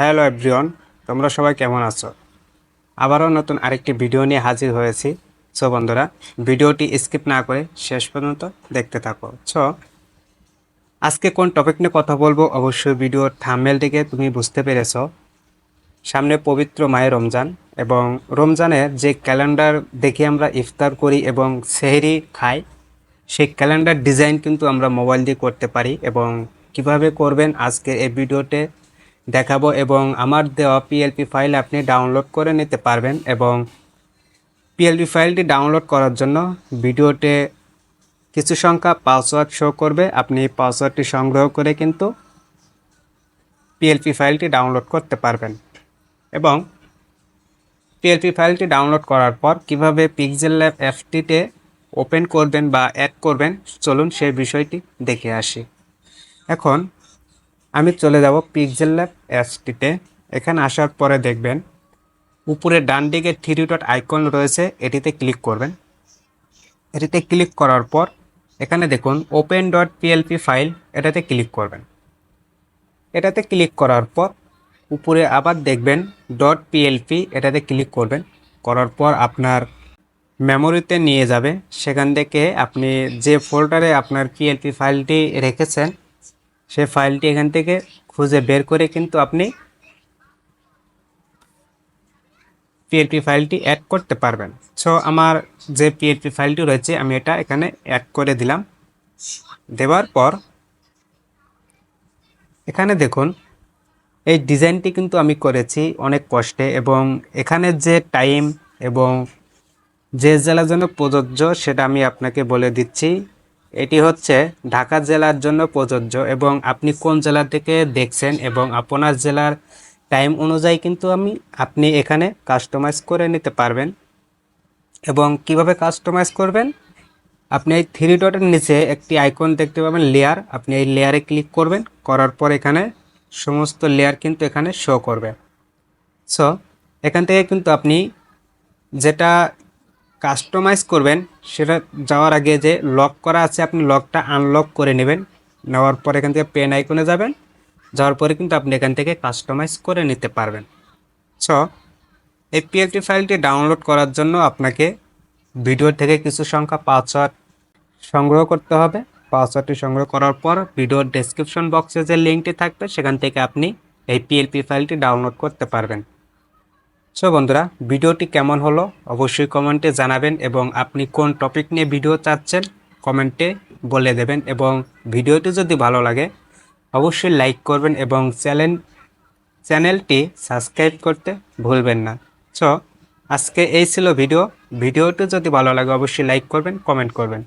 Hello everyone, তোমরা সবাই কেমন আছো? আবারও নতুন আরেকটি ভিডিও নিয়ে হাজির হয়েছি। সো বন্ধুরা, ভিডিওটি স্কিপ না করে শেষ পর্যন্ত দেখতে থাকো। সো, আজকে কোন টপিক নিয়ে কথা বলব অবশ্যই ভিডিওর থাম্বেল থেকে তুমি বুঝতে পেরেছ। সামনে পবিত্র মায়ের রমজান এবং রমজানের যে ক্যালেন্ডার দেখে আমরা ইফতার করি এবং সেহরি খাই, সেই ক্যালেন্ডার ডিজাইন কিন্তু আমরা মোবাইল দিয়ে করতে পারি এবং কীভাবে করবেন আজকে এই ভিডিওতে দেখাবো এবং আমার দেওয়া পিএলপি ফাইল আপনি ডাউনলোড করে নিতে পারবেন এবং পিএলপি ফাইলটি ডাউনলোড করার জন্য ভিডিওতে কিছু সংখ্যা পাসওয়ার্ড শো করবে। আপনি পাসওয়ার্ডটি সংগ্রহ করে কিন্তু পিএলপি ফাইলটি ডাউনলোড করতে পারবেন। এবং পিএলপি ফাইলটি ডাউনলোড করার পর কীভাবে পিক্সেল ল্যাব অ্যাপটিতে ওপেন করবেন বা অ্যাড করবেন, চলুন সেই বিষয়টি দেখে আসি। এখন আমি চলে যাব পিক্সেল ল্যাব অ্যাপসটিতে এখানে আসার পরে দেখবেন, উপরে ডান দিকে থ্রি ডট আইকন রয়েছে, এটিতে ক্লিক করবেন। এটিতে ক্লিক করার পর, এখানে দেখুন ওপেন ডট পিএলপি ফাইল এটাতে ক্লিক করবেন। এটাতে ক্লিক করার পর, উপরে আবার দেখবেন ডট পিএলপি এটাতে ক্লিক করবেন। করার পর আপনার মেমোরিতে নিয়ে যাবে। সেখান থেকে আপনি যে ফোল্ডারে আপনার পিএলপি ফাইলটি রেখেছেন সেই ফাইলটি এখান থেকে খুঁজে বের করে কিন্তু আপনি পিএলপি ফাইলটি অ্যাড করতে পারবেন। সো আমার যে পিএলপি ফাইলটি রয়েছে, আমি এটা এখানে অ্যাড করে দিলাম। দেওয়ার পর, এখানে দেখুন, এই ডিজাইনটি কিন্তু আমি করেছি অনেক কষ্টে এবং এখানে যে টাইম এবং যে জেলার জন্য প্রযোজ্য, সেটা আমি আপনাকে বলে দিচ্ছি। এটি হচ্ছে ঢাকা জেলার জন্য প্রযোজ্য এবং আপনি কোন জেলা থেকে দেখছেন এবং আপনার জেলার টাইম অনুযায়ী কিন্তু আমি, আপনি এখানে কাস্টমাইজ করে নিতে পারবেন। এবং কীভাবে কাস্টমাইজ করবেন? আপনি এই থ্রি ডটের নিচে একটি আইকন দেখতে পাবেন লেয়ার আপনি এই লেয়ারে ক্লিক করবেন, করার পর এখানে সমস্ত লেয়ার কিন্তু এখানে শো করবে। সো এখান থেকে কিন্তু আপনি যেটা কাস্টমাইজ করবেন, সেটা যাওয়ার আগে যে লক করা আছে, আপনি লকটা আনলক করে নেবেন। নেওয়ার পর এখান থেকে পেন আইকনে যাবেন। যাওয়ার পরে কিন্তু আপনি এখান থেকে কাস্টমাইজ করে নিতে পারবেন। সো এই পিএলটি ফাইলটি ডাউনলোড করার জন্য আপনাকে ভিডিও থেকে কিছু সংখ্যা পাসওয়ার্ড সংগ্রহ করতে হবে। পাসওয়ার্ডটি সংগ্রহ করার পর ভিডিওর ডেসক্রিপশন বক্সে যে লিঙ্কটি থাকবে, সেখান থেকে আপনি এই পিএলপি ফাইলটি ডাউনলোড করতে পারবেন। সো বন্ধুরা, ভিডিওটি কেমন হলো অবশ্যই কমেন্টে জানাবেন এবং আপনি কোন টপিক নিয়ে ভিডিও চাচ্ছেন কমেন্টে বলে দেবেন এবং ভিডিওটি যদি ভালো লাগে, অবশ্যই লাইক করবেন এবং চ্যানেল, চ্যানেলটি সাবস্ক্রাইব করতে ভুলবেন না। সো, আজকে এই ছিল ভিডিও ভিডিওটি যদি ভালো লাগে, অবশ্যই লাইক করবেন কমেন্ট করবেন।